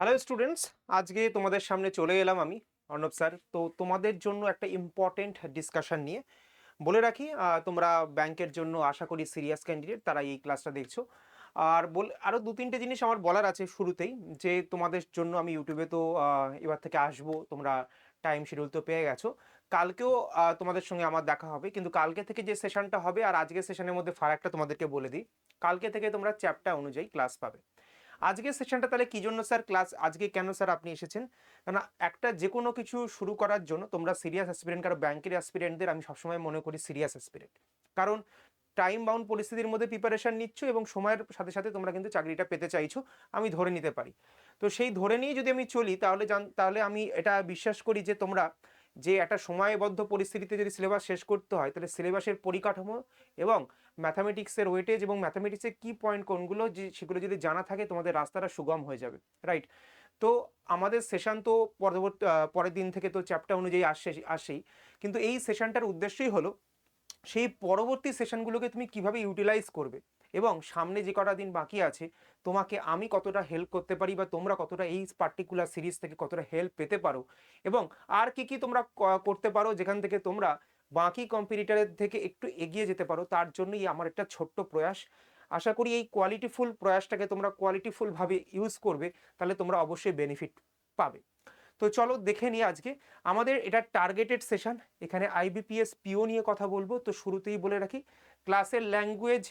Hello students আজকে তোমাদের সামনে চলে এলাম আমি, অর্ণব স্যার। তো তোমাদের জন্য একটা ইম্পর্টেন্ট ডিসকাশন নিয়ে। বলে রাখি তোমরা ব্যাংকের জন্য আশা করি সিরিয়াস ক্যান্ডিডেট তারা এই ক্লাসটা দেখছ। আর বল আরও দু তিনটে জিনিস আমার বলার আছে শুরুতেই, যে তোমাদের জন্য আমি ইউটিউবে তো এবার থেকে আসব, তোমরা টাইম শিডিউল তো পেয়ে গেছো। কালকেও তোমাদের সঙ্গে আমার দেখা হবে, কিন্তু কালকে থেকে যে সেশনটা হবে আর আজকের সেশনের মধ্যে ফারাকটা তোমাদেরকে বলে দিই। কালকে থেকে তোমরা চ্যাপ্টার অনুযায়ী ক্লাস পাবে। আজকের সেশনটা তাহলে কি জন্য স্যার ক্লাস আজকে কেন স্যার আপনি এসেছেন? কারণ একটা যে কোনো কিছু শুরু করার জন্য তোমরা সিরিয়াস অ্যাসপিরেন্ট কারণ ব্যাংকের অ্যাসপিরেন্টদের আমি সবসময় মনে করি সিরিয়াস অ্যাসপিরেন্ট কারণ টাইম বাউন্ড পরিস্থিতির মধ্যে প্রিপারেশন নিচ্ছ এবং সময়ের সাথে সাথে তোমরা কিন্তু চাকরিটা পেতে চাইছো, আমি ধরে নিতে পারি। তো সেই ধরে নিয়ে যদি আমি চলি, তাহলে জান, তাহলে আমি এটা বিশ্বাস করি যে তোমরা যে একটা সময়বদ্ধ পরিস্থিতিতে যদি সিলেবাস শেষ করতে হয়, তাহলে সিলেবাসের পরিকাঠামো এবং ম্যাথামেটিক্সের ওয়েটেজ এবং ম্যাথামেটিক্সের কি পয়েন্ট কোনগুলো যে, সেগুলো যদি জানা থাকে, তোমাদের রাস্তাটা সুগম হয়ে যাবে রাইট তো আমাদের সেশন তো পরবর্তী পরের দিন থেকে তো চ্যাপ্টার অনুযায়ী আসে আসেই কিন্তু এই সেশনটার উদ্দেশ্যই হলো, সেই পরবর্তী সেশনগুলোকে তুমি কীভাবে ইউটিলাইজ করবে এবং সামনে যে কটা দিন বাকি আছে, তোমাকে আমি কতটা হেল্প করতে পারি বা তোমরা কতটা এই পার্টিকুলার সিরিজ থেকে কতটা হেল্প পেতে পারো এবং আর কি কি তোমরা করতে পারো যেখান থেকে তোমরা বাকি কম্পিটিটারের থেকে একটু এগিয়ে যেতে পারো, তার জন্যই আমার একটা ছোট্ট প্রয়াস। আশা করি এই কোয়ালিটিফুল প্রয়াসটাকে তোমরা কোয়ালিটিফুলভাবে ইউজ করবে, তাহলে তোমরা অবশ্যই বেনিফিট পাবে। তো চলো দেখে নিই আজকে। আমাদের এটা টার্গেটেড সেশন এখানে আইবিপিএস পিও নিয়ে কথা বলব। তো শুরুতেই বলে রাখি ক্লাসের ল্যাঙ্গুয়েজ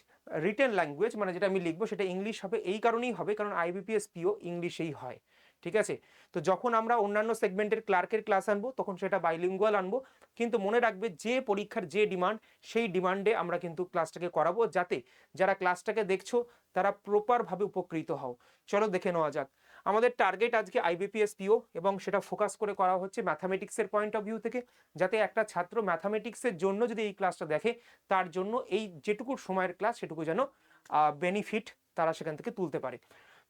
রিটেন ল্যাঙ্গুয়েজ মানে যেটা আমি লিখব সেটা ইংলিশ হবে, এই কারণেই হবে, কারণ আইবিপিএস পিও ইংলিশেই হয়। ঠিক আছে? তো যখন আমরা অন্যান্য সেগমেন্টের ক্লার্কের ক্লাস আনব, তখন সেটা বাইলিঙ্গুয়াল আনব। কিন্তু মনে রাখবে যে পরীক্ষার যে ডিমান্ড সেই ডিমান্ডে আমরা কিন্তু ক্লাসটাকে করাবো যাতে যারা ক্লাসটাকে দেখছ, তারা প্রপারভাবে উপকৃত হও। চলো দেখে নেওয়া যাক। আমাদের টার্গেট আজকে আইবিপিএস পিও এবং সেটা ফোকাস করে করা হচ্ছে ম্যাথামেটিক্সের পয়েন্ট অফ ভিউ থেকে, যাতে একটা ছাত্র ম্যাথামেটিক্সের জন্য যদি এই ক্লাসটা দেখে, তার জন্য এই যেটুকু সময়ের ক্লাস সেটুকু যেন বেনিফিট তারা সেখান থেকে তুলতে পারে।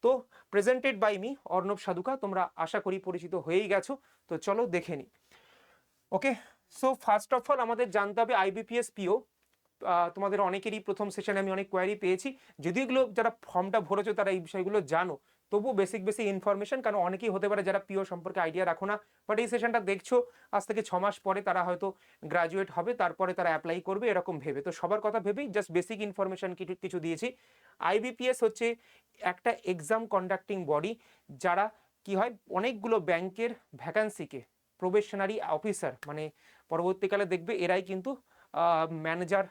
তো presented by me Arnab Sadhuka তোমরা আশা করি পরিচিত হয়েই গেছো, তো চলো দেখে নি। Okay so first of all আমাদের জানতে হবে আইবিপিএস পিও তোমাদের অনেকেরই প্রথম সেশনে আমি অনেক কোয়ারি পেয়েছি। যদিও এগুলো যারা ফর্মটা ভরেছো, তারা এই বিষয়গুলো জানো। তবু বেসিক বেসিক ইনফরমেশন কারণ অনেকেই হতে পারে যারা পিও সম্পর্কে আইডিয়া রাখো না বাট এই সেশনটা দেখছ, আজ থেকে ছ মাস পরে তারা হয়তো গ্রাজুয়েট হবে, তারপরে তারা অ্যাপ্লাই করবে, এরকম ভেবে। তো সবার কথা ভেবেই জাস্ট বেসিক ইনফরমেশন কিছু দিয়েছি। আইবিপিএস হচ্ছে একটা এক্সাম কন্ডাক্টিং বডি যারা কি হয়, অনেকগুলো ব্যাংকের ভ্যাকান্সিকে প্রবেশনারি অফিসার মানে পরবর্তীকালে দেখবে এরাই কিন্তু ম্যানেজার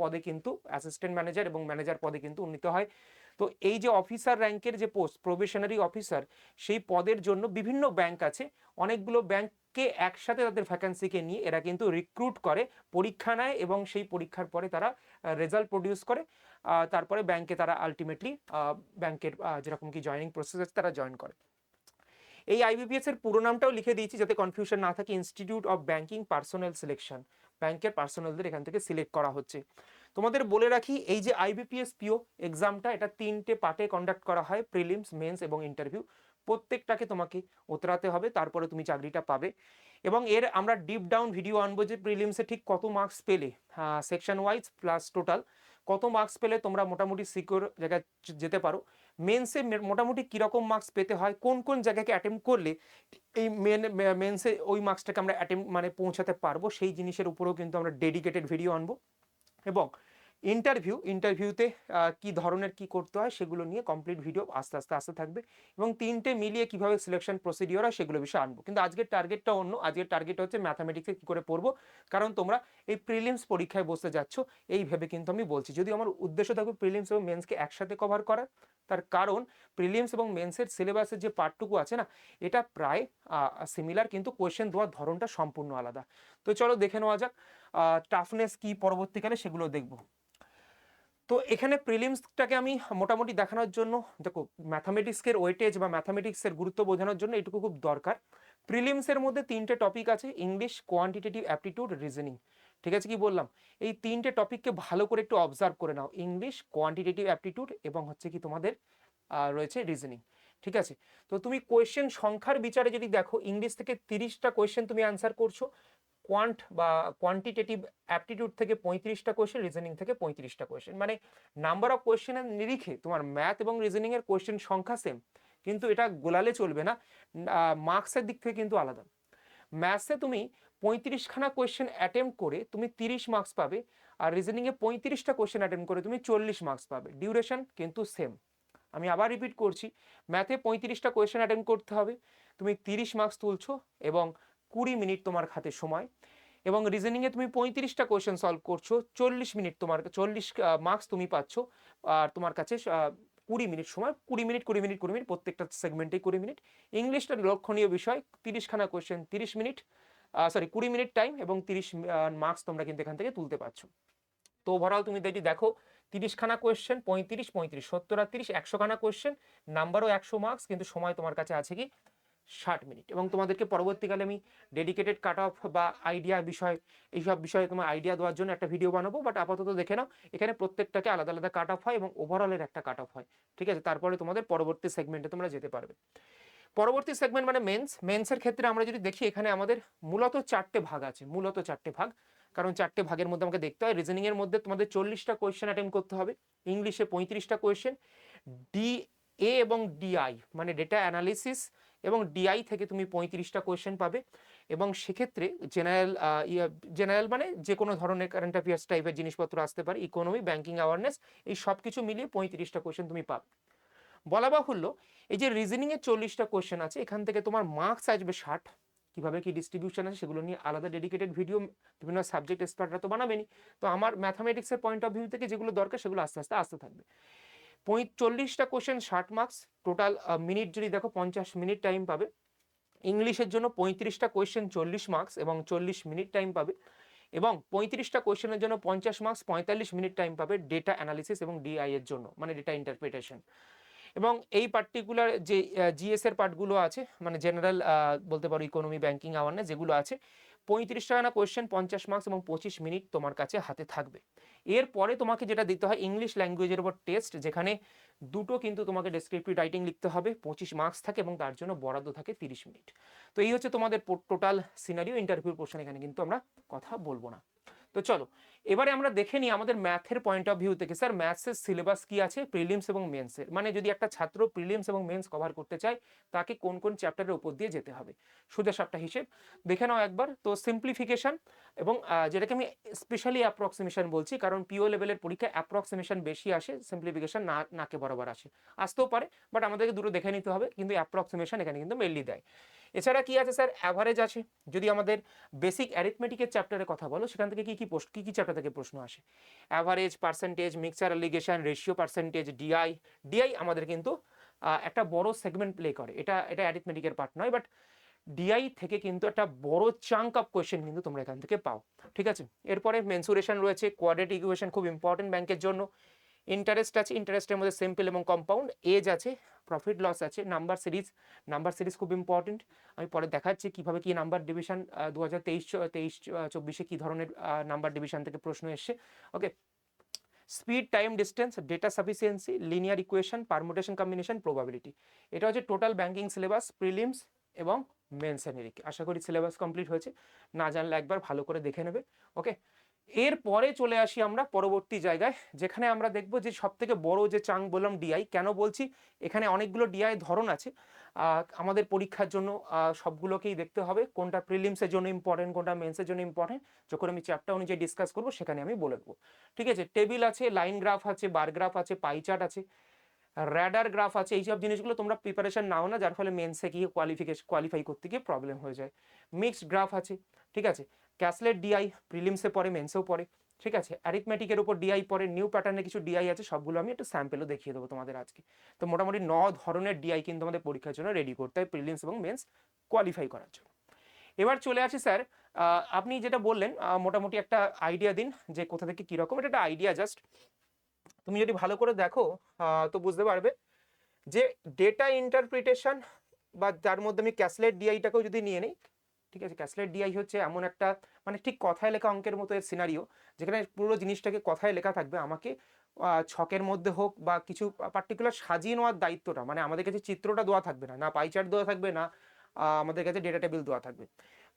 পদে কিন্তু অ্যাসিস্ট্যান্ট ম্যানেজার এবং ম্যানেজার পদে কিন্তু উন্নীত হয়। তো এই যে অফিসার র্যাঙ্কের যে পোস্ট প্রবেশনারি অফিসার সেই পদের জন্য বিভিন্ন ব্যাংক আছে। অনেকগুলো ব্যাংককে একসাথে তাদের ভ্যাকান্সিকে নিয়ে এরা কিন্তু রিক্রুট করে পরীক্ষা নেয় এবং সেই পরীক্ষার পরে তারা রেজাল্ট প্রডিউস করে। তারপরে ব্যাংকে তারা আলটিমেটলি ব্যাংকের যেরকম কি জয়নিং প্রসেস আছে, তারা জয়েন করে। এই আইবিপিএস এর পুরো নামটাও লিখে দিয়েছি যাতে কনফিউশন না থাকে। Institute of banking personnel selection ব্যাংকের পার্সোনালদের এখান থেকে সিলেক্ট করা হচ্ছে। তোমাদের বলে রাখি, এই যে আইবিপিএস পিও এক্সামটা এটা তিনটে পার্টে কন্ডাক্ট করা হয় প্রিলিমস মেন্স এবং ইন্টারভিউ প্রত্যেকটাকে তোমাকে উতরাতে হবে, তারপরে তুমি চাকরিটা পাবে। এবং এর আমরা ডিপ ডাউন ভিডিও আনব যে প্রিলিমসে ঠিক কত মার্কস পেলে সেকশন ওয়াইজ প্লাস টোটাল কত মার্কস পেলে তোমরা মোটামুটি সিকিউর জায়গায় যেতে পারো। মেন্সে মোটামুটি কীরকম মার্কস পেতে হয়, কোন কোন জায়গাকে অ্যাটেম্প করলে এই মেন মেন্সে ওই মার্কসটাকে আমরা অ্যাটেম্প মানে পৌঁছাতে পারব, সেই জিনিসের উপরেও কিন্তু আমরা ডেডিকেটেড ভিডিও আনব। এবং ইন্টারভিউ ইন্টারভিউতে কি ধরনের কি করতে হয় সেগুলো নিয়ে কমপ্লিট ভিডিও আস্তে আস্তে, আসতে থাকবে এবং তিনটে মিলিয়ে কীভাবে সিলেকশন প্রসিডিওর হয় সেগুলো বিষয়ে আনব। কিন্তু আজকের টার্গেটটা অন্য, আজকের টার্গেট হচ্ছে ম্যাথামেটিক্সে কী করে পড়ব? কারণ তোমরা এই প্রিলিমস পরীক্ষায় বসতে যাচ্ছ, এই ভেবে কিন্তু আমি বলছি। যদি আমার উদ্দেশ্য থাকবে প্রিলিমস এবং মেন্সকে একসাথে কভার করার তার কারণ প্রিলিমস এবং মেন্সের সিলেবাসের যে পার্টটুকু আছে না, এটা প্রায় সিমিলার কিন্তু কোয়েশ্চেন দেওয়ার ধরনটা সম্পূর্ণ আলাদা। তো চলো দেখে নেওয়া যাক টাফনেস কি পরবর্তীকালে সেগুলো দেখব। তো এখানে প্রিলিমসটাকে আমি মোটামুটি দেখানোর জন্য, দেখো ম্যাথামেটিক্সের ওয়েটেজ বা ম্যাথামেটিক্সের গুরুত্ব বোঝানোর জন্য এটুকু খুব দরকার। প্রিলিমসের মধ্যে তিনটে টপিক আছে ইংলিশ কোয়ান্টিটেটিভ অ্যাপটিটিউড রিজনিং ঠিক আছে কি বললাম? এই তিনটে টপিককে ভালো করে একটু অবজার্ভ করে নাও। ইংলিশ কোয়ান্টিটেটিভ অ্যাপটিটিউড এবং হচ্ছে কি তোমাদের রয়েছে রিজনিং ঠিক আছে? তো তুমি কোয়েশ্চেন সংখ্যার বিচারে যদি দেখো ইংলিশ থেকে তিরিশটা কোয়েশ্চেন তুমি অ্যান্সার করছ। কোয়ান্ট বা কোয়ান্টিটেটিভ অ্যাপটিটিউড থেকে পঁয়ত্রিশটা কোয়েশ্চেন রিজনিং থেকে পঁয়ত্রিশটা কোয়েশ্চেন মানে নাম্বার অফ কোয়েশ্চেনের নিরিখে তোমার ম্যাথ এবং রিজনিংয়ের কোয়েশ্চেন সংখ্যা সেম কিন্তু এটা গোলালে চলবে না। মার্কসের দিক থেকে কিন্তু আলাদা। ম্যাথসে তুমি পঁয়ত্রিশখানা কোয়েশ্চেন অ্যাটেম্প করে তুমি তিরিশ মার্কস পাবে, আর রিজনিংয়ে পঁয়ত্রিশটা কোয়েশ্চেন অ্যাটেম্প করে তুমি চল্লিশ মার্কস পাবে। ডিউরেশন কিন্তু সেম আমি আবার রিপিট করছি ম্যাথে পঁয়ত্রিশটা কোয়েশ্চেন অ্যাটেম্প করতে হবে। তুমি তিরিশ মার্কস তুলছো এবং কুড়ি মিনিট তোমার হাতে সময় এবং রিজনিংয়ে তুমি পঁয়ত্রিশটা কোয়েশ্চেন সলভ করছ, চল্লিশ মিনিট তোমার, চল্লিশ মার্কস তুমি পাচ্ছ, আর তোমার কাছে কুড়ি মিনিট সময়, কুড়ি মিনিট কুড়ি মিনিট কুড়ি মিনিট, প্রত্যেকটা সেগমেন্টেই কুড়ি মিনিট। ইংলিশটা লক্ষণীয় বিষয়, তিরিশখানা কোয়েশ্চেন তিরিশ মিনিট সরি কুড়ি মিনিট টাইম এবং তিরিশ মার্কস তোমরা কিন্তু এখান থেকে তুলতে পারছ। তো ওভারঅল তুমি যদি দেখো, তিরিশখানা কোয়েশ্চেন পঁয়ত্রিশ পঁয়ত্রিশ, সত্তর আর তিরিশ, একশোখানা কোয়েশ্চেন নাম্বারও একশো মার্কস কিন্তু সময় তোমার কাছে আছে কি? ষাট মিনিট। এবং তোমাদেরকে পরবর্তীকালে আমি ডেডিকেটেড কাট অফ বা আইডিয়া বিষয়, এইসব বিষয়ে তোমার আইডিয়া দেওয়ার জন্য একটা ভিডিও বানাবো বাট আপাতত দেখে নাও, এখানে প্রত্যেকটাকে আলাদা আলাদা কাট অফ হয় এবং ওভারঅলের একটা কাট অফ হয়। ঠিক আছে? তারপরে তোমাদের পরবর্তী সেগমেন্টে তোমরা যেতে পারবে। পরবর্তী সেগমেন্ট মানে মেন্স মেন্সের ক্ষেত্রে আমরা যদি দেখি, এখানে আমাদের মূলত চারটে ভাগ আছে, মূলত চারটে ভাগ। কারণ চারটে ভাগের মধ্যে আমাকে দেখতে হয়। রিজনিং এর মধ্যে তোমাদের চল্লিশটা কোয়েশ্চেন অ্যাটেম্প করতে হবে। ইংলিশে পঁয়ত্রিশটা কোয়েশ্চেন ডি এ এবং ডিআই মানে ডেটা অ্যানালিসিস এবং ডিআই থেকে তুমি পঁয়ত্রিশটা কোয়েশ্চেন পাবে। এবং সেক্ষেত্রে জেনারেল জেনারেল মানে যে কোনো ধরনের কারেন্ট অ্যাফেয়ার্স টাইপের জিনিসপত্র আসতে পারে ইকোনমি ব্যাংকিং অ্যাওয়ারনেস এই সব কিছু মিলিয়ে পঁয়ত্রিশটা কোয়েশ্চেন তুমি পাবে। বলা বাহুল্য, এই যে রিজনিং এর চল্লিশটা কোয়েশ্চেন আছে, এখান থেকে তোমার মার্কস আসবে ষাট। কীভাবে কি ডিস্ট্রিবিউশন আছে সেগুলো নিয়ে আলাদা ডেডিকেটেড ভিডিও বিভিন্ন সাবজেক্ট এক্সপার্টরা তো বানাবেনি তো আমার ম্যাথামেটিক্সের পয়েন্ট অফ ভিউ থেকে যেগুলো দরকার সেগুলো আস্তে আস্তে, আসতে থাকবে। চল্লিশটা কোশ্চেন ষাট মার্কস টোটাল মিনিট যদি দেখো পঞ্চাশ মিনিট টাইম পাবে। ইংলিশের জন্য পঁয়ত্রিশটা কোয়েশ্চেন চল্লিশ মার্কস এবং চল্লিশ মিনিট টাইম পাবে। এবং পঁয়ত্রিশটা কোয়েশ্চেনের জন্য পঞ্চাশ মার্কস পঁয়তাল্লিশ মিনিট টাইম পাবে ডেটা অ্যানালিসিস এবং ডিআই এর জন্য মানে ডেটা ইন্টারপ্রিটেশন এবং এই পার্টিকুলার যে জিএস এর পার্টগুলো আছে মানে জেনারেল বলতে পারো ইকোনমি ব্যাংকিং আওয়ারনেস যেগুলো আছে পঁয়ত্রিশ টাকা কোয়েশ্চেন পঞ্চাশ মার্কস এবং পঁচিশ মিনিট তোমার কাছে হাতে থাকবে। এরপরে তোমাকে যেটা দিতে হয় ইংলিশ ল্যাঙ্গুয়েজের উপর টেস্ট যেখানে দুটো কিন্তু তোমাকে ডেসক্রিপটিভ রাইটিং লিখতে হবে, পঁচিশ মার্কস থাকে এবং তার জন্য বরাদ্দ থাকে তিরিশ মিনিট তো এই হচ্ছে তোমাদের টোটাল সিনারিও ইন্টারভিউ পোর্শন এখানে কিন্তু আমরা কথা বলব না। তো চলো, এবারে আমরা দেখে নিই আমাদের ম্যাথের পয়েন্ট অফ ভিউ থেকে। স্যার ম্যাথসের সিলেবাস কি আছে? প্রিলিমস এবং মেন্সের মানে যদি একটা ছাত্র প্রিলিমস এবং মেন্স কভার করতে চায়, তাকে কোন কোন চ্যাপ্টারের উপর দিয়ে যেতে হবে? সোজা সাপটা হিসেব। দেখে নাও একবার। তো সিম্পলিফিকেশন এবং যেটাকে আমি স্পেশালি অ্যাপ্রক্সিমেশন বলছি, কারণ পিও লেভেলের পরীক্ষা অ্যাপ্রক্সিমেশন বেশি আসে সিম্পলিফিকেশন না, নাকে বরাবর আসে। আসতেও পারে বাট আমাদেরকে দুটো দেখে নিতে হবে, কিন্তু অ্যাপ্রক্সিমেশন এখানে কিন্তু মেনলি দেয়। এছাড়া কি আছে স্যার? অ্যাভারেজ আছে। যদি আমাদের বেসিক অ্যারিথমেটিকের চ্যাপ্টারের কথা বলো, সেখান থেকে কি কি পোস্ট কি কি চ্যাপ্টার থেকে প্রশ্ন আসে? Average percentage mixture alligation ratio percentage DI DI আমাদের কিন্তু একটা বড় সেগমেন্ট প্লে করে। এটা এটা অ্যারিথমেটিকের পার্ট নয় বাট ডিআই থেকে কিন্তু একটা বড় চাঙ্ক অফ কোয়েশ্চেন কিন্তু তোমরা এখান থেকে পাও। ঠিক আছে? এরপরে মেনসুরেশন রয়েছে কোয়াড্রেট ইকুয়েশন খুব ইম্পর্টেন্ট ব্যাংকের জন্য। ইন্টারেস্ট আছে ইন্টারেস্টের মধ্যে সিম্পল এবং কম্পাউন্ড এজ আছে প্রফিট লস আছে নাম্বার সিরিজ নাম্বার সিরিজ খুব ইম্পর্টেন্ট আমি পরে দেখাচ্ছি কীভাবে কি নাম্বার ডিভিশন দু হাজার তেইশ তেইশ চব্বিশে কী ধরনের নাম্বার ডিভিশন থেকে প্রশ্ন এসছে। Okay speed time distance data sufficiency linear equation permutation combination probability এটা হচ্ছে টোটাল ব্যাঙ্কিং সিলেবাস প্রিলিমস এবং এনিরিক আশা করি সিলেবাস কমপ্লিট হয়েছে। না জানলে একবার ভালো করে দেখে নেবে। ওকে এরপরে চলে আসি আমরা পরবর্তী জায়গায়, যেখানে আমরা দেখব যে সব থেকে বড় যে চাং বললাম ডিআই কেন বলছি? এখানে অনেকগুলো ডিআই ধরন আছে। আমাদের পরীক্ষার জন্য সবগুলোকেই দেখতে হবে। কোনটা প্রিলিমসের জন্য ইম্পর্টেন্ট কোনটা মেন্সের জন্য ইম্পর্টেন্ট যখন আমি চ্যাপ্টার অনুযায়ী ডিসকাস করব, সেখানে আমি বলে দেবো। ঠিক আছে টেবিল আছে লাইন গ্রাফ আছে বার গ্রাফ আছে পাই চার্ট আছে র্যাডার গ্রাফ আছে এইসব জিনিসগুলো তোমরা প্রিপারেশন নাও না, যার ফলে মেন্সে গিয়ে কোয়ালিফিকেশন কোয়ালিফাই করতে গিয়ে প্রবলেম হয়ে যায়। মিক্সড গ্রাফ আছে, ঠিক আছে? ক্যাসলেট ডিআই প্রিলিমসে পড়ে মেন্সেও পড়ে, ঠিক আছে? অ্যারিথমেটিকের উপর ডিআই পরে নিউ প্যাটার্নে কিছু ডিআই আছে, সবগুলো আমি একটু স্যাম্পেলও দেখিয়ে দেবো তোমাদের আজকে। তো মোটামুটি ন ধরনের ডিআই কিন্তু আমাদের পরীক্ষার জন্য রেডি করতে হয় প্রিলিমস এবং মেন্স কোয়ালিফাই করার জন্য। এবার চলে আসি স্যার আপনি যেটা বললেন মোটামুটি একটা আইডিয়া দিন যে কোথা থেকে কীরকম এটা একটা আইডিয়া জাস্ট তুমি যদি ভালো করে দেখো তো বুঝতে পারবে যে ডেটা ইন্টারপ্রিটেশন বা যার মধ্যে আমি ক্যাসলেট ডিআইটাকেও যদি নিয়ে নিই ঠিক আছে? ক্যাসলেট ডিআই হচ্ছে এমন একটা মানে ঠিক কথায় লেখা অঙ্কের মতো এর সিনারিও যেখানে পুরো জিনিসটাকে কথায় লেখা থাকবে। আমাকে ছকের মধ্যে হোক বা কিছু পার্টিকুলার সাজিয়ে নেওয়ার দায়িত্বটা মানে আমাদের কাছে চিত্রটা দেওয়া থাকবে না না পাই চার্ট দেওয়া থাকবে, না আমাদের কাছে ডেটা টেবিল দেওয়া থাকবে।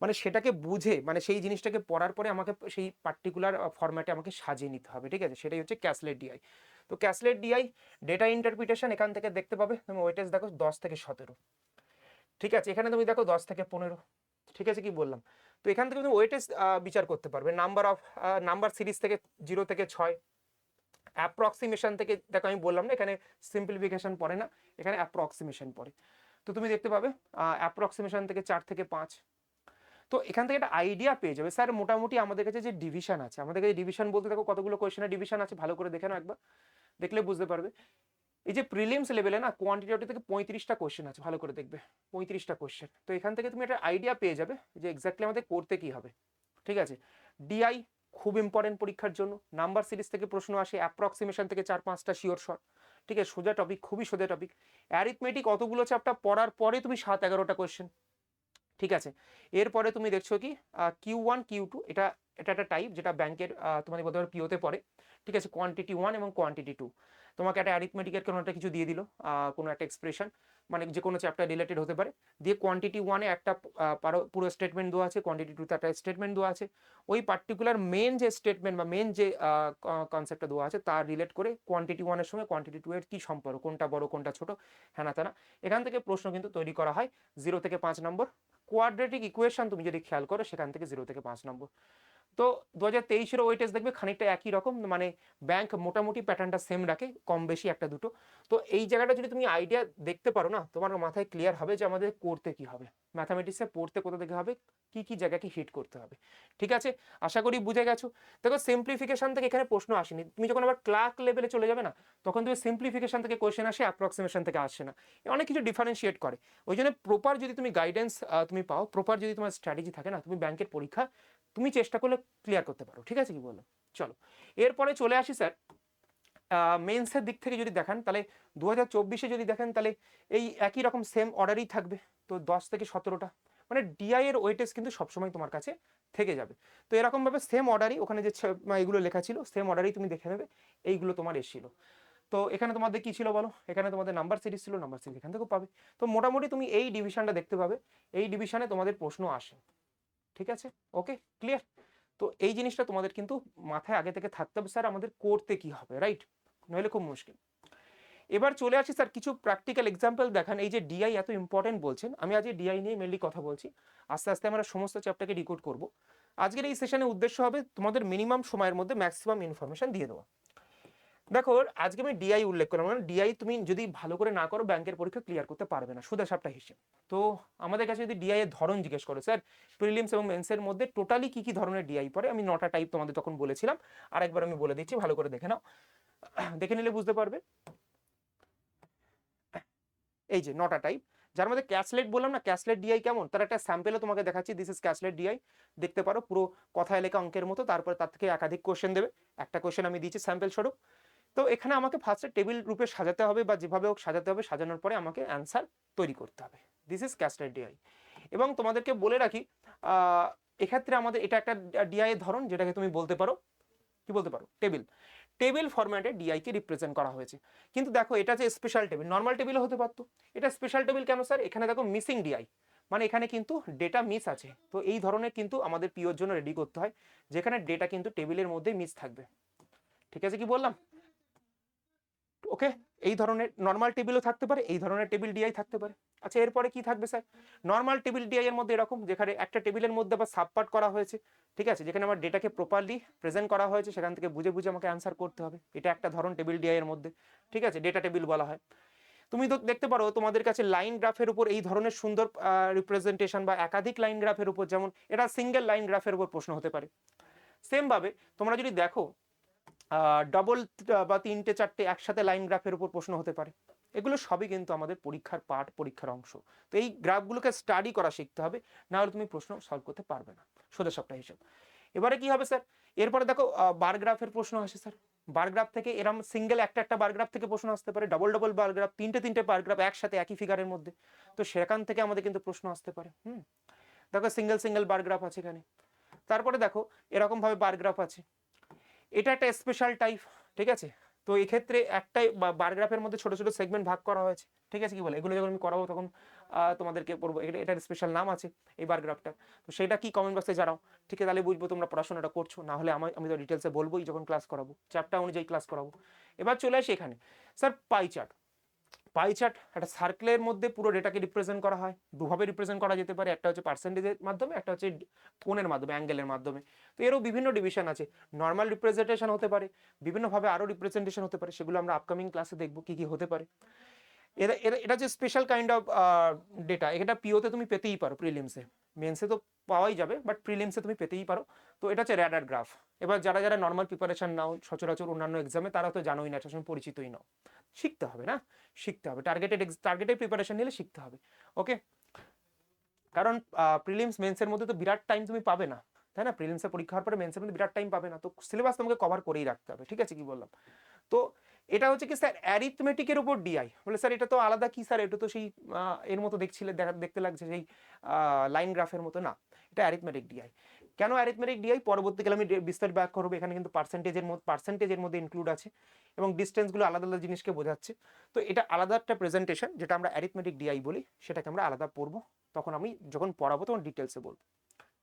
মানে সেটাকে বুঝে মানে সেই জিনিসটাকে পড়ার পরে আমাকে সেই পার্টিকুলার ফরম্যাটে আমাকে সাজিয়ে নিতে হবে, ঠিক আছে? সেটাই হচ্ছে ক্যাসলেট ডিআই তো ক্যাসলেট ডিআই ডেটা ইন্টারপ্রিটেশন এখান থেকে দেখতে পাবে, তুমি ওয়েটেজ দেখো দশ থেকে সতেরো। ঠিক আছে? এখানে তুমি দেখো দশ থেকে পনেরো। ঠিক আছে কি বললাম? তো এখান থেকে তুমি ওয়েটেজ বিচার করতে পারবে। নাম্বার অফ নাম্বার সিরিজ থেকে জিরো থেকে ছয়। অ্যাপ্রক্সিমেশন থেকে, দেখো আমি বললাম না, এখানে সিম্পলিফিকেশন পড়ে না, এখানে অ্যাপ্রক্সিমেশন পড়ে। তো তুমি দেখতে পাবে অ্যাপ্রক্সিমেশন থেকে চার থেকে পাঁচ। তো এখান থেকে একটা আইডিয়া পেয়ে যাবে। স্যার মোটামুটি আমাদের কাছে যে ডিভিশন আছে, আমাদের কাছে ডিভিশন বলতে দেখো কতগুলো কোয়েশনের ডিভিশন আছে, ভালো করে দেখে নাও একবার। দেখলে বুঝতে পারবে। এই যে প্রিলিমস লেভেলে না কোয়ান্টিটি থেকে পঁয়ত্রিশটা কোয়েশ্চেন আছে, ভালো করে দেখবে। পঁয়ত্রিশটা কোয়েশ্চেন তো এখান থেকে তুমি একটা আইডিয়া পেয়ে যাবে যে এক্স্যাক্টলি আমাদের করতে কি হবে। ঠিক আছে? ডিআই খুব ইম্পর্টেন্ট পরীক্ষার জন্য। নাম্বার সিরিজ থেকে প্রশ্ন আসে অ্যাপ্রক্সিমেশন থেকে চার পাঁচটা শিওর শর্ট ঠিক আছে? সোজা টপিক খুবই সোজা টপিক অ্যারিথমেটিক অতগুলো চ্যাপ্টার পড়ার পরে তুমি সাত এগারোটা কোয়েশ্চেন ঠিক আছে? এরপরে তুমি দেখছ কি কিউ ওয়ান কিউ টু এটা এটা একটা টাইপ যেটা ব্যাংকের তোমাদের পারো পিওতে পড়ে। ঠিক আছে? কোয়ান্টিটি ওয়ান এবং কোয়ান্টিটি টু তোমাকে একটা অ্যারিথমেটিকের কোনো একটা কিছু দিয়ে দিল কোনো একটা এক্সপ্রেশন মানে যে কোনো চ্যাপ্টার রিলেটেড হতে পারে। দিয়ে কোয়ান্টিটি ওয়ানে একটা পুরো স্টেটমেন্ট দেওয়া আছে কোয়ান্টিটি টুতে একটা স্টেটমেন্ট দেওয়া আছে। ওই পার্টিকুলার মেন যে স্টেটমেন্ট বা মেন যে কনসেপ্টটা দেওয়া আছে তার রিলেট করে কোয়ান্টিটি ওয়ানের সঙ্গে কোয়ান্টিটি টু এর কী সম্পর্ক, কোনটা বড়, কোনটা ছোট হ্যানা তানা এখান থেকে প্রশ্ন কিন্তু তৈরি করা হয় জিরো থেকে পাঁচ নম্বর। কোয়াড্রেটিক ইকুয়েশন তুমি যদি খেয়াল করো, সেখান থেকে জিরো থেকে পাঁচ নম্বর। তো দু হাজার তেইশেরও ওয়েটেজ দেখবে খানিকটা একই রকম মানে ব্যাংক মোটামুটি প্যাটার্নটা সেম রাখে, কম বেশি একটা দুটো। তো এই জায়গাটা যদি তুমি আইডিয়া দেখতে পারো না তোমার মাথায় ক্লিয়ার হবে যে আমাদের করতে কি হবে। ম্যাথামেটিক্সে পড়তে কোথা থেকে হবে, কি কি জায়গাকে হিট করতে হবে। ঠিক আছে? আশা করি বুঝে গেছো। দেখো সিম্পলিফিকেশন থেকে এখানে প্রশ্ন আসেনি। তুমি যখন আবার ক্লার্ক লেভেলে চলে যাবে না, তখন তুমি সিম্পলিফিকেশন থেকে কোয়েশ্চেন আসে অ্যাপ্রক্সিমেশন থেকে আসে না। অনেক কিছু ডিফারেন্সিয়েট করে। ওই জন্য প্রপার যদি তুমি গাইডেন্স তুমি পাও প্রপার যদি তোমার স্ট্র্যাটেজি থাকে না, তুমি ব্যাংকের পরীক্ষা তুমি চেষ্টা করলে ক্লিয়ার করতে পারো, ঠিক আছে কি বলো চলো, এরপরে চলে আসি স্যার মেন্সের দিক থেকে যদি দেখেন, তাহলে দু হাজার চব্বিশে যদি দেখেন, তাহলে এই একই রকম সেম অর্ডারই থাকবে, তো দশ থেকে সতেরোটা মানে ডিআই এর ওয়েটেজ কিন্তু সবসময় তোমার কাছে থেকে যাবে। তো এরকমভাবে সেম অর্ডারই ওখানে যে এগুলো লেখা ছিল সেম অর্ডারই তুমি দেখে নেবে, এইগুলো তোমার এসেছিল। তো এখানে তোমাদের কি ছিল বলো? এখানে তোমাদের নাম্বার সিরিজ ছিল নাম্বার সিরিজ এখান থেকেও পাবে। তো মোটামুটি তুমি এই ডিভিশনটা দেখতে পাবে, এই ডিভিশনে তোমাদের প্রশ্ন আসে। ঠিক আছে? ওকে ক্লিয়ার তো এই জিনিসটা তোমাদের কিন্তু মাথায় আগে থেকে থাকতে হবে, স্যার, আমাদের করতে কি হবে রাইট নইলে খুব মুশকিল। এবার চলে আসি, স্যার, কিছু প্র্যাকটিক্যাল এক্সাম্পল দেখান। এই যে ডিআই এত ইম্পর্টেন্ট বলছেন, আমি আজ ডিআই নিয়ে মেনলি কথা বলছি। আস্তে আস্তে আমরা সমস্ত চ্যাপ্টারকে ডিকোড করব। আজকের এই সেশনের উদ্দেশ্য হবে তোমাদের মিনিমাম সময়ের মধ্যে ম্যাক্সিমাম ইনফরমেশন দিয়ে দেওয়া। দেখো, আজকে আমি ডিআই উল্লেখ করলাম। মানে ডিআই তুমি যদি ভালো করে না করো ব্যাংকের পরীক্ষা ক্লিয়ার করতে পারবে না সুদা সাপটা হিসেবে। তো আমাদের কাছে যদি ডিআই এর ধরন জিজ্ঞেস করো স্যার প্রিলিমস এবং মেন্সের মধ্যে টোটালি কি কি ধরনের ডিআই পড়ে? আমি নটা টাইপ তোমাদের তখন বলেছিলাম। আর একবার আমি বলে দিচ্ছি, ভালো করে দেখে নাও। দেখে নিলে বুঝতে পারবে। এই যে নটা টাইপ যার মধ্যে ক্যাশলেট বললাম না ক্যাশলেট ডিআই কেমন? তার একটা স্যাম্পেলও তোমাকে দেখাচ্ছি। দিস ইজ ক্যাশলেট ডিআই দেখতে পারো, পুরো কথায় লেখা অঙ্কের মতো, তারপরে তার থেকে একাধিক কোশ্চেন দেবে। একটা কোশ্চেন আমি দিয়েছি স্যাম্পেল স্বরূপ। তো এখানে আমাকে ফার্স্টে টেবিল রূপে সাজাতে হবে বা যেভাবে হোক সাজাতে হবে, সাজানোর পরে আমাকে অ্যান্সার তৈরি করতে হবে। দিস ইজ ক্যাস্টার ডিআই এবং তোমাদেরকে বলে রাখি এক্ষেত্রে আমাদের এটা একটা ডিআই এর ধরন যেটাকে তুমি বলতে পারো। কি বলতে পারো? টেবিল টেবিল ফরম্যাটে ডিআইকে রিপ্রেজেন্ট করা হয়েছে। কিন্তু দেখো, এটা যে স্পেশাল টেবিল নর্মাল টেবিলও হতে পারতো। এটা স্পেশাল টেবিল কেন স্যার এখানে দেখো মিসিং ডিআই মানে এখানে কিন্তু ডেটা মিস আছে। তো এই ধরনের কিন্তু আমাদের পিওর জন্য রেডি করতে হয়, যেখানে ডেটা কিন্তু টেবিলের মধ্যে মিস থাকবে। ঠিক আছে কি বললাম? ওকে? এই ধরনের নর্মাল টেবিলও থাকতে পারে, এই ধরনের টেবিল ডিআই থাকতে পারে। আচ্ছা এরপরে কি থাকবে স্যার নর্মাল টেবিল ডিআই এর মধ্যে এরকম, যেখানে একটা টেবিলের মধ্যে আবার সাবপার্ট করা হয়েছে, ঠিক আছে? যেখানে আমার ডেটাকে প্রপারলি প্রেজেন্ট করা হয়েছে, সেখান থেকে বুঝে বুঝে আমাকে অ্যান্সার করতে হবে। এটা একটা ধরন টেবিল ডিআই এর মধ্যে, ঠিক আছে? ডেটা টেবিল বলা হয়। তুমি তো দেখতে পারো, তোমাদের কাছে লাইন গ্রাফের উপর এই ধরনের সুন্দর রিপ্রেজেন্টেশন বা একাধিক লাইন গ্রাফের উপর, যেমন এটা সিঙ্গেল লাইন গ্রাফের উপর প্রশ্ন হতে পারে। সেম ভাবে তোমরা যদি দেখো ডবল বা তিনটে চারটে একসাথে লাইন গ্রাফের উপর প্রশ্ন হতে পারে। এগুলো সবই কিন্তু আমাদের পরীক্ষার পার্ট পরীক্ষার অংশ। তো এই গ্রাফগুলোকে স্টাডি করা শিখতে হবে, না হলে তুমি প্রশ্ন সলভ করতে পারবে না। সোজা সবটা হিসাব। এবারে কি হবে স্যার এরপরে দেখো বার গ্রাফের প্রশ্ন আসে স্যার বার গ্রাফ থেকে এরম সিঙ্গেল একটা একটা বার গ্রাফ থেকে প্রশ্ন আসতে পারে ডবল ডবল বার গ্রাফ তিনটে তিনটে বার গ্রাফ একসাথে একই ফিগারের মধ্যে। তো সেখান থেকে আমাদের কিন্তু প্রশ্ন আসতে পারে, হুম? দেখো সিঙ্গেল সিঙ্গেল বার গ্রাফ আছে এখানে। তারপরে দেখো এরকম ভাবে বার গ্রাফ আছে। এটা একটা স্পেশাল টাইপ ঠিক আছে? তো এক্ষেত্রে একটাই বারগ্রাফের মধ্যে ছোট ছোট সেগমেন্ট ভাগ করা হয়েছে, ঠিক আছে কি বলে? এগুলো যখন আমি করাবো তখন তোমাদেরকে করব এটা, এটার স্পেশাল নাম আছে এই বারগ্রাফটা তো সেটা কি কমেন্ট বক্সে জানাও, ঠিক আছে? তাহলে বুঝব তোমরা পড়াশোনাটা করছ, না হলে আমি আমি তো ডিটেলসে বলবোই যখন ক্লাস করাবো চ্যাপ্টার অনুযায়ী ক্লাস করাবো। এবার চলে আসি এখানে। Sir pie chart pie chart একটা সার্কেলের মধ্যে পুরো ডেটাকে রিপ্রেজেন্ট করা হয়। দুভাবে রিপ্রেজেন্ট করা যেতে পারে, একটা হচ্ছে পার্সেন্টেজের মাধ্যমে, একটা হচ্ছে কোণের মাধ্যমে অ্যাঙ্গেলের মাধ্যমে। তো এরও বিভিন্ন ডিভিশন আছে। নর্মাল রিপ্রেজেন্টেশন হতে পারে, বিভিন্নভাবে আরও রিপ্রেজেন্টেশন হতে পারে, সেগুলো আমরা আপকামিং ক্লাসে দেখব কী কী হতে পারে। এটা এটা এটা যে স্পেশাল কাইন্ড অফ ডেটা এটা পিওতে তুমি পেতেই পারো প্রিলিমসে মেন্সে তো পাওয়াই যাবে বাট প্রিলিমসে তুমি পেতেই পারো। তো এটা হচ্ছে র্যাডার গ্রাফ এবার যারা যারা নর্মাল প্রিপারেশন নাও, সচরাচর অন্যান্য এক্সামে তারা তো জানোই না সঙ্গে পরিচিতই নাও। শিখতে হবে না? শিখতে হবে। টার্গেটেড টার্গেটেড প্রিপারেশন নিলে শিখতে হবে। ওকে কারণ প্রিলিমস মেন্সের মধ্যে তো বিরাট টাইম তুমি পাবে না। তাই না? প্রিলিমসের পরীক্ষা হওয়ার পরে মেন্সের মধ্যে বিরাট টাইম পাবে না। তো সিলেবাস তোমাকে কভার করেই রাখতে হবে। ঠিক আছে কি বললাম? তো এটা হচ্ছে কি স্যার অ্যারিথমেটিকের উপর ডিআই বলে স্যার, এটা তো আলাদা কি স্যার? এটা তো সেই এর মতো দেখছিলে, দেখা, দেখতে লাগছে সেই লাইন গ্রাফের মতো। না, এটা অ্যারিথমেটিক ডিআই কেন অ্যারিথমেটিক ডিআই পরবর্তীকালে আমি ডে- বিস্তার ব্যাক করব। এখানে কিন্তু পার্সেন্টেজের মধ্যে পার্সেন্টেজের মধ্যে ইনক্লুড আছে এবং ডিস্টেন্সগুলো আলাদা আলাদা জিনিসকে বোঝাচ্ছে। তো এটা আলাদা একটা প্রেজেন্টেশন যেটা আমরা অ্যারিথমেটিক ডিআই বলি, সেটাকে আমরা আলাদা পড়ব। তখন আমি যখন পড়াবো, তখন ডিটেলসে বলব।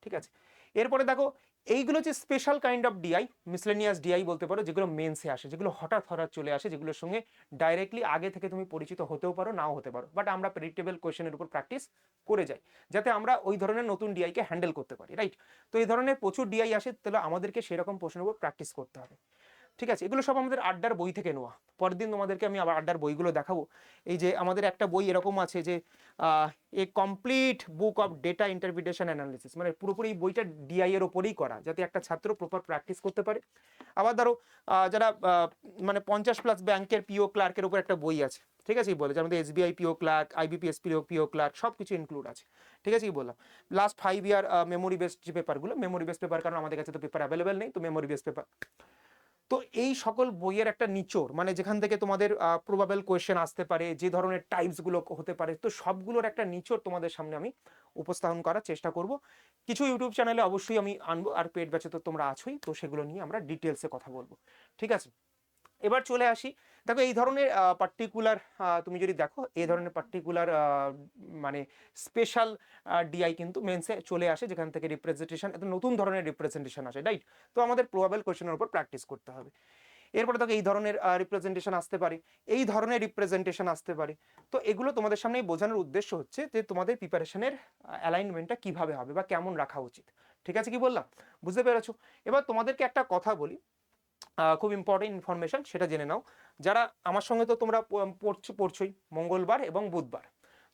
ঠিক আছে? এরপরে দেখো, এইগুলো হচ্ছে special kind of DI miscellaneous DI বলতে পারো, যেগুলো মেন্সে আসে, যেগুলো হঠাৎ হঠাৎ চলে আসে, যেগুলোর সঙ্গে ডাইরেক্টলি আগে থেকে তুমি পরিচিত হতেও পারো, নাও হতে পারো। বাট আমরা প্রেডিক্টেবল কোয়েশনের উপর প্র্যাকটিস করে যাই, যাতে আমরা ওই ধরনের নতুন ডিআইকে হ্যান্ডেল করতে পারি রাইট তো এই ধরনের প্রচুর ডিআই আসে, তাহলে আমাদেরকে সেরকম প্রশ্নের উপর প্র্যাকটিস করতে হবে। ঠিক আছে, এগুলো সব আমাদের আড্ডার বই থেকে নেওয়া। পরের দিন তোমাদেরকে আমি আবার আড্ডার বইগুলো দেখাবো। এই যে আমাদের একটা বই এরকম আছে যে a complete book of data interpretation analysis মানে পুরোপুরি বইটা ডিআই এর ওপরেই করা, যাতে একটা ছাত্র প্রপার প্র্যাকটিস করতে পারে। আবার ধরো যারা মানে পঞ্চাশ প্লাস ব্যাংকের পিও ক্লার্কের উপর একটা বই আছে, ঠিক আছে বলে মধ্যে SBI PO clerk IBPS PO PO clerk সব কিছু ইনক্লুড আছে, ঠিক আছে বললাম। Last five year memory based যে পেপারগুলো মেমোরি বেসড পেপার কারণ আমাদের কাছে তো পেপার অ্যাভেলেবেল নেই, তো মেমোরি বেসড পেপার তো এই সকল বইয়ের একটা নিচোড় মানে যেখান থেকে তোমাদের প্রবাবেল কোয়েশ্চেন আসতে পারে, যে ধরনের টাইপসগুলো হতে পারে, তো সবগুলোর একটা নিচোড় তোমাদের সামনে আমি উপস্থাপন করার চেষ্টা করব। কিছু ইউটিউব চ্যানেলে অবশ্যই আমি আনব, আর পেট ব্যাচে তো তোমরা আছোই, তো সেগুলো নিয়ে আমরা ডিটেলসে কথা বলব। ঠিক আছে? এবার চলে আসি। দেখো, এই ধরনের পার্টিকুলার তুমি যদি দেখো, এই ধরনের পার্টিকুলার মানে স্পেশাল ডিআই কিন্তু মেন্সে চলে আসে, যেখান থেকে রিপ্রেজেন্টেশন এত নতুন ধরনের রিপ্রেজেন্টেশন আসে রাইট তো আমাদের প্রবাবেল কোয়েশনের উপর প্র্যাকটিস করতে হবে। এরপরে দেখো, এই ধরনের রিপ্রেজেন্টেশন আসতে পারে, এই ধরনের রিপ্রেজেন্টেশন আসতে পারে। তো এগুলো তোমাদের সামনে বোঝানোর উদ্দেশ্য হচ্ছে যে তোমাদের প্রিপারেশনের অ্যালাইনমেন্টটা কীভাবে হবে বা কেমন রাখা উচিত। ঠিক আছে কি বললাম? বুঝতে পেরেছ? এবার তোমাদেরকে একটা কথা বলি খুব ইম্পর্টেন্ট ইনফরমেশন সেটা জেনে নাও। যারা আমার সঙ্গে তো তোমরা পড়ছো, পড়ছোই, মঙ্গলবার এবং বুধবার।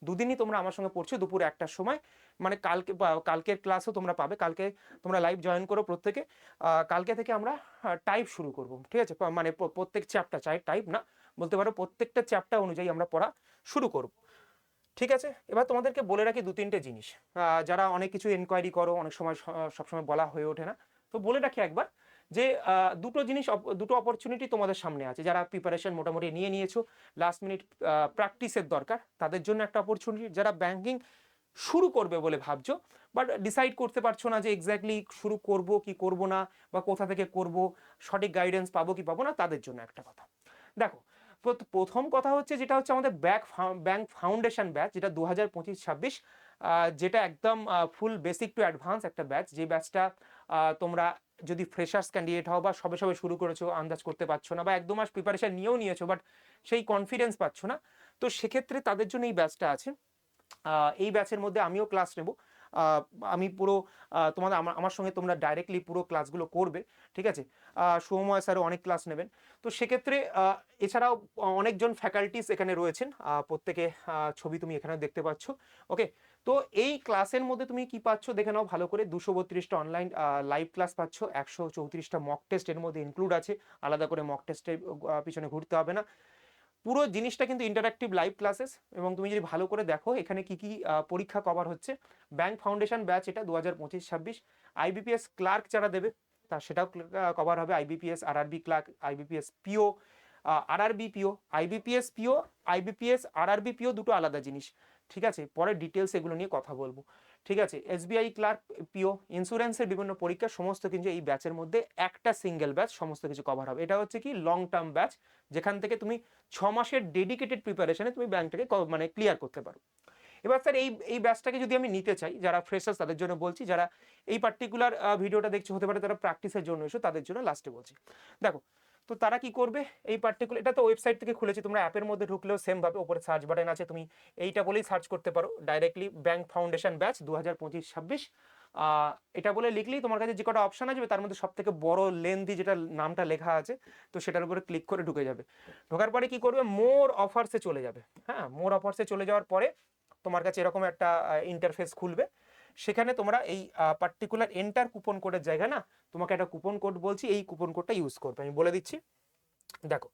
দুদিনই তোমরা আমার সঙ্গে পড়ছো দুপুর একটার সময়। মানে কালকে কালকের ক্লাসও তোমরা পাবে। কালকে তোমরা লাইভ জয়েন করো প্রত্যেকে। কালকে থেকে আমরা টাইপ শুরু করব, ঠিক আছে? মানে প্রত্যেক চ্যাপ্টার চাই টাইপ না। বলতে পারো প্রত্যেকটা চ্যাপ্টার অনুযায়ী আমরা পড়া শুরু করব। ঠিক আছে? এবার তোমাদেরকে বলে রাখি দু তিনটে জিনিস। যারা অনেক কিছু এনকোয়ারি করো, অনেক সময় সবসময় বলা হয়ে ওঠে না। তো বলে রাখি একবার যে দুটো জিনিস দুটো অপরচুনিটি তোমাদের সামনে আছে। যারা প্রিপারেশন মোটামুটি নিয়ে নিয়েছো লাস্ট মিনিট প্র্যাকটিসের দরকার, তাদের জন্য একটা অপরচুনিটি যারা ব্যাংকিং শুরু করবে বলে ভাবছ বাট ডিসাইড করতে পারছ না যে এক্স্যাক্টলি শুরু করব কি করব না, বা কোথা থেকে করব, সঠিক গাইডেন্স পাবো কি পাবো না, তাদের জন্য একটা কথা। দেখো, প্রথ- প্রথম কথা হচ্ছে যেটা হচ্ছে আমাদের ব্যাক ব্যাংক ফাউন্ডেশন ব্যাচ যেটা দু হাজার পঁচিশ ছাব্বিশ যেটা একদম ফুল বেসিক টু অ্যাডভান্স একটা ব্যাচ যে ব্যাচটা তোমরা যদি ফ্রেশার্স ক্যান্ডিডেট হও বা সবে সবে শুরু করেছ, আন্দাজ করতে পারছ না বা এক দু মাস প্রিপারেশন নিয়েও নিয়েছো বাট সেই কনফিডেন্স পাচ্ছ না, তো সেক্ষেত্রে তাদের জন্য এই ব্যাচটা আছে। এই ব্যাচের মধ্যে আমিও ক্লাস নেব। আমি পুরো তোমাদের আমার আমার সঙ্গে তোমরা ডাইরেক্টলি পুরো ক্লাসগুলো করবে, ঠিক আছে? সৌময় স্যারও অনেক ক্লাস নেবেন। তো সেক্ষেত্রে এছাড়াও অনেকজন ফ্যাকাল্টিস এখানে রয়েছেন। প্রত্যেকে ছবি তুমি এখানে দেখতে পাচ্ছ। ওকে তো এই ক্লাসের মধ্যে তুমি কি পাচ্ছ? দেখে নাও, ভালো করে। দুশো বত্রিশটা অনলাইন লাইভ ক্লাস পাচ্ছ। একশো চৌত্রিশটা মক টেস্ট এর মধ্যে ইনক্লুড আছে। আলাদা করে মক টেস্টের পিছনে ঘুরতে হবে না। পুরো জিনিসটা কিন্তু ইন্টারাক্টিভ লাইভ ক্লাসেস এবং তুমি যদি ভালো করে দেখো, এখানে কি কি পরীক্ষা কভার হচ্ছে। ব্যাংক ফাউন্ডেশন ব্যাচ এটা দু হাজার পঁচিশ ছাব্বিশ। আইবিপিএস ক্লার্ক যারা দেবে, তা সেটাও কভার হবে। IBPS RRB clerk IBPS PO RRB PO IBPS PO IBPS RRB PO দুটো আলাদা জিনিস। ঠিক আছে? পরে ডিটেলস এগুলো নিয়ে কথা বলব। ঠিক আছে? এসবিআই ক্লার্ক পিও ইন্স্যুরেন্সের বিভিন্ন পরীক্ষা, সমস্ত কিছু এই ব্যাচের মধ্যে একটা সিঙ্গেল ব্যাচ সমস্ত কিছু কভার হবে। এটা হচ্ছে কি? লং টার্ম ব্যাচ যেখান থেকে তুমি ছ মাসের ডেডিকেটেড প্রিপারেশনে তুমি ব্যাংকটাকে মানে ক্লিয়ার করতে পারো। এবার স্যার এই এই ব্যাচটাকে যদি আমি নিতে চাই, যারা ফ্রেশার্স তাদের জন্য বলছি, যারা এই পার্টিকুলার ভিডিওটা দেখছে, হতে পারে তারা প্র্যাকটিসের জন্য এসো, তাদের জন্য লাস্টে বলছি। দেখো তো তারা কি করবে? এই পার্টিকুলার এটা তো ওয়েবসাইট থেকে খুলেছি, তোমরা অ্যাপের মধ্যে ঢুকলেও সেম ভাবে ওপরে সার্চ বাটন আছে, তুমি এইটা বলেই সার্চ করতে পারো ডাইরেক্টলি ব্যাংক ফাউন্ডেশন ব্যাচ দু হাজার পঁচিশ ছাব্বিশ এটা বলে লিখলেই তোমার কাছে যে কটা অপশন আসবে, তার মধ্যে সব থেকে বড় লেন্দি যেটা নামটা লেখা আছে, তো সেটার উপরে ক্লিক করে ঢুকে যাবে। ঢোকার পরে কি করবে? মোর অফার্সে চলে যাবে। হ্যাঁ মোর অফার্সে চলে যাওয়ার পরে তোমার কাছে এরকম একটা ইন্টারফেস খুলবে। সেখানে তোমরা এই পার্টিকুলার এন্টার কুপন কোডের জায়গা না, তোমাকে একটা কুপন কোড বলছি, এই কুপন কোডটা ইউজ করবে। আমি বলে দিচ্ছি। দেখো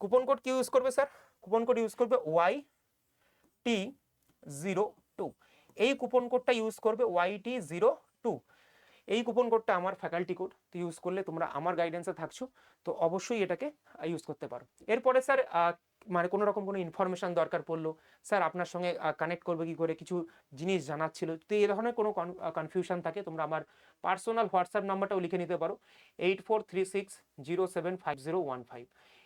কুপন কোড কি ইউজ করবে স্যার কুপন কোড ইউজ করবে ওয়াই টি জিরো টু এই কুপন কোডটা ইউজ করবে ওয়াই টি জিরো টু এই কুপন কোডটা আমার ফ্যাকাল্টি কোড তো ইউজ করলে তোমরা আমার গাইডেন্সে থাকছো, তো অবশ্যই এটাকে ইউজ করতে পারো। এরপরে স্যার মানে কোনো রকম কোনো ইনফরমেশন দরকার পড়ল। স্যার, আপনার সঙ্গে কানেক্ট করবে কি করে? কিছু জিনিস জানার ছিল। তো এই ধরনের কোনো কনফিউশন থাকে, তোমরা আমার পার্সোনাল হোয়াটসঅ্যাপ নাম্বারটাও লিখে নিতে পারো। Eight four three six zero seven five zero one five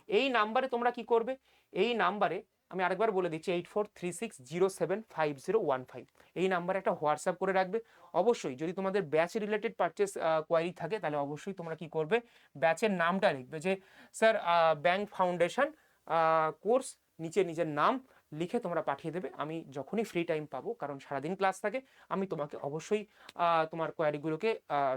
এই নাম্বারে তোমরা কি করবে? এই নাম্বারে আমি আরেকবার বলে দিচ্ছি eight four three six zero seven five zero one five এই নাম্বারে একটা হোয়াটসঅ্যাপ করে রাখবে। অবশ্যই যদি তোমাদের ব্যাচ রিলেটেড পারচেস কোয়ারি থাকে, তাহলে অবশ্যই তোমরা কি করবে? ব্যাচের নামটা লিখবে যে, স্যার ব্যাংক ফাউন্ডেশন কোর্স নিচে নিজের নাম লিখে তোমরা পাঠিয়ে দেবে। আমি যখনই ফ্রি টাইম পাবো, কারণ সারাদিন ক্লাস থাকে, আমি তোমাকে অবশ্যই তোমার কোয়ারিগুলোকে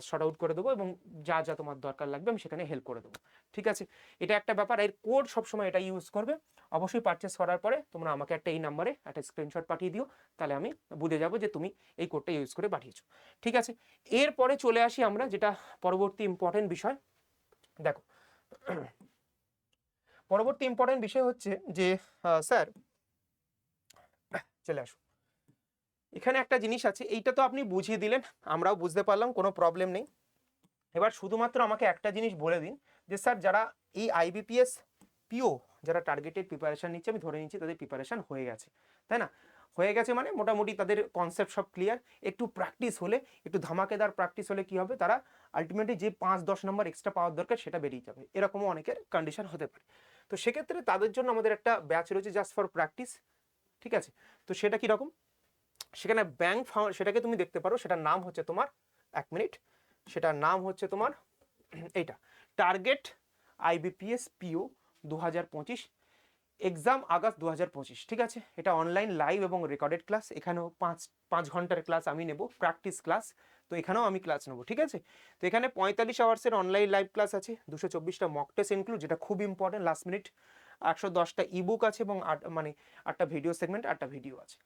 শর্ট আউট করে দেবো এবং যা যা তোমার দরকার লাগবে আমি সেখানে হেল্প করে দেবো। ঠিক আছে? এটা একটা ব্যাপার। এর কোড সবসময় এটা ইউজ করবে। অবশ্যই পারচেস করার পরে তোমরা আমাকে একটা এই নাম্বারে একটা স্ক্রিনশট পাঠিয়ে দিও। তাহলে আমি বুঝে যাব যে তুমি এই কোডটা ইউজ করে পাঠিয়েছো। ঠিক আছে? এরপরে চলে আসি আমরা যেটা পরবর্তী ইম্পর্টেন্ট বিষয়। দেখো পরবর্তী ইম্পর্টেন্ট বিষয় হচ্ছে যে স্যার চলে আসুন। এখানে একটা জিনিস আছে, এইটা তো আপনি বুঝিয়ে দিলেন, আমরাও বুঝতে পারলাম, কোনো প্রবলেম নেই। এবার শুধুমাত্র আমাকে একটা জিনিস বলে দিন, যে স্যার যারা এই আইবিপিএস পিও যারা টার্গেটেড প্রিপারেশন নিচ্ছে, আমি ধরে নিচ্ছি তাদের প্রিপারেশান হয়ে গেছে, তাই না? হয়ে গেছে মানে মোটামুটি তাদের কনসেপ্ট সব ক্লিয়ার একটু প্র্যাকটিস হলে, একটু ধামাকেদার প্র্যাকটিস হলে কি হবে? তারা আলটিমেটলি যে পাঁচ দশ নম্বর এক্সট্রা পাওয়ার দরকার, সেটা বেরিয়ে যাবে। এরকমও অনেকের কন্ডিশন হতে পারে। তো সেক্ষেত্রে তাদের জন্য আমাদের একটা ব্যাচ রয়েছে জাস্ট ফর প্র্যাকটিস ঠিক আছে? তো সেটা কীরকম সেখানে ব্যাংক সেটাকে তুমি দেখতে পারো, সেটার নাম হচ্ছে তোমার, এক মিনিট, সেটার নাম হচ্ছে তোমার, এইটা, টার্গেট আইবিপিএস পিও দু হাজার পঁচিশ এক্সাম আগস্ট দু হাজার পঁচিশ, ঠিক আছে? এটা অনলাইন লাইভ এবং রেকর্ডেড ক্লাস এখানেও পাঁচ পাঁচ ঘণ্টার ক্লাস আমি নেব প্র্যাকটিস ক্লাস তো এখানেও আমি ক্লাস নেব, ঠিক আছে? তো এখানে পঁয়তাল্লিশ আওয়ার্সের অনলাইন লাইভ ক্লাস আছে, দুশো চব্বিশটা মক টেস্ট ইনক্লুড যেটা খুব ইম্পর্টেন্ট লাস্ট মিনিট একশো দশটা ইবুক আছে এবং আট মানে আটটা ভিডিও সেগমেন্ট আটটা ভিডিও আছে।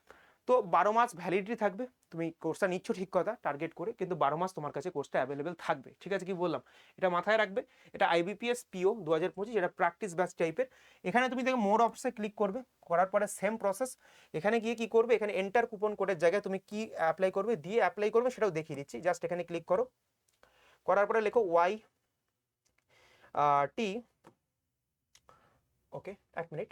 তো বারো মাস ভ্যালিডিটি থাকবে। তুমি কোর্সটা নিচ্ছ ঠিক কথা টার্গেট করে, কিন্তু বারো মাস তোমার কাছে কোর্সটা অ্যাভেলেবেল থাকবে। ঠিক আছে কি বললাম? এটা মাথায় রাখবে। এটা আইবিপিএস পিও দু হাজার পঁচিশ, এটা প্র্যাকটিস ব্যাচ টাইপের এখানে তুমি দেখো মোর অপশে ক্লিক করবে। করার পরে সেম প্রসেস এখানে গিয়ে কি করবে? এখানে এন্টার কুপন কোডের জায়গায় তুমি কি অ্যাপ্লাই করবে? দিয়ে অ্যাপ্লাই করবে, সেটাও দেখিয়ে দিচ্ছি। জাস্ট এখানে ক্লিক করো। করার পরে লেখো ওয়াই টি ওকে এক মিনিট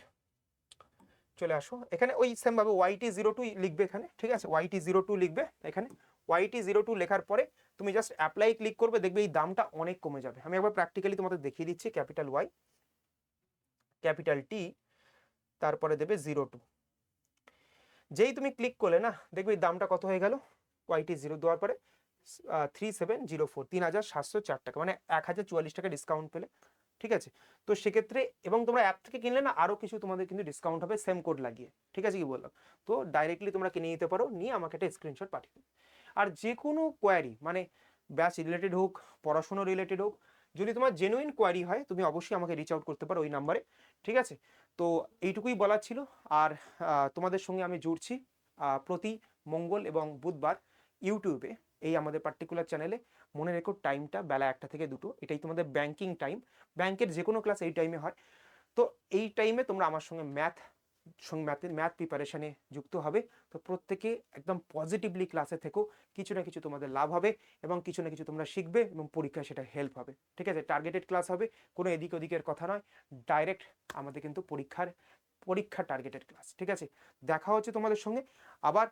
চলে আসো। এখানে ওই সেম ভাবে ওয়াইটি জিরো টু লিখবে এখানে, ঠিক আছে? ওয়াইটি জিরো টু লিখবে এখানে। ওয়াইটি জিরো টু লেখার পরে তুমি জাস্ট অ্যাপ্লাই ক্লিক করবে, দেখবে এই দামটা অনেক কমে যাবে। আমি একবার প্র্যাকটিক্যালি তোমাদের দেখিয়ে দিচ্ছি ক্যাপিটাল ওয়াই ক্যাপিটাল টি তারপরে দেবে জিরো টু যেই তুমি ক্লিক করলে না, দেখবে এই দামটা কত হয়ে গেল? ওয়াইটি জিরো দেওয়ার পরে থ্রি সেভেন জিরো ফোর তিন হাজার সাতশো চার টাকা মানে এক হাজার চুয়াল্লিশ টাকা ডিসকাউন্ট পেলে। ঠিক আছে? তো সেক্ষেত্রে এবং তোমরা অ্যাপ থেকে কিনলে না আরও কিছু তোমাদের কিন্তু ডিসকাউন্ট হবে সেম কোড লাগিয়ে। ঠিক আছে কি বললাম? তো ডাইরেক্টলি তোমরা কিনে নিতে পারো, নিয়ে আমাকে একটা স্ক্রিনশট পাঠিয়ে আর যে কোনো কোয়ারি মানে ব্যাচ রিলেটেড হোক, পড়াশুনো রিলেটেড হোক, যদি তোমার জেনুইন কোয়ারি হয়, তুমি অবশ্যই আমাকে রিচ আউট করতে পারো ওই নাম্বারে ঠিক আছে? তো এইটুকুই বলার ছিল। আর তোমাদের সঙ্গে আমি জুড়ছি প্রতি মঙ্গল এবং বুধবার ইউটিউবে। এই আমাদের পার্টিকুলার চ্যানেলে মনে রেখো টাইমটা বেলা একটা থেকে দুটো। এটাই তোমাদের ব্যাংকিং টাইম ব্যাংকের যে কোনো ক্লাস এই টাইমে হয়। তো এই টাইমে তোমরা আমার সঙ্গে ম্যাথ সঙ্গে ম্যাথের ম্যাথ প্রিপারেশনে যুক্ত হবে। তো প্রত্যেকে একদম পজিটিভলি ক্লাসে থেকেও কিছু না কিছু তোমাদের লাভ হবে এবং কিছু না কিছু তোমরা শিখবে এবং পরীক্ষায় সেটা হেল্প হবে। ঠিক আছে? টার্গেটেড ক্লাস হবে। কোনো এদিক ওদিকের কথা নয়। ডাইরেক্ট আমাদের কিন্তু পরীক্ষার, পরীক্ষা টার্গেটেড ক্লাস ঠিক আছে? দেখা হচ্ছে তোমাদের সঙ্গে আবার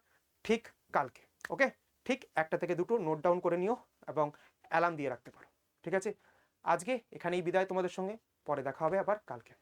ঠিক কালকে। ওকে ঠিক একটা থেকে দুটো নোট ডাউন করে নিও এবং অ্যালার্ম দিয়ে রাখতে পারো। ঠিক আছে? আজকে এখানেই বিদায় তোমাদের সঙ্গে। পরে দেখা হবে আবার কালকে।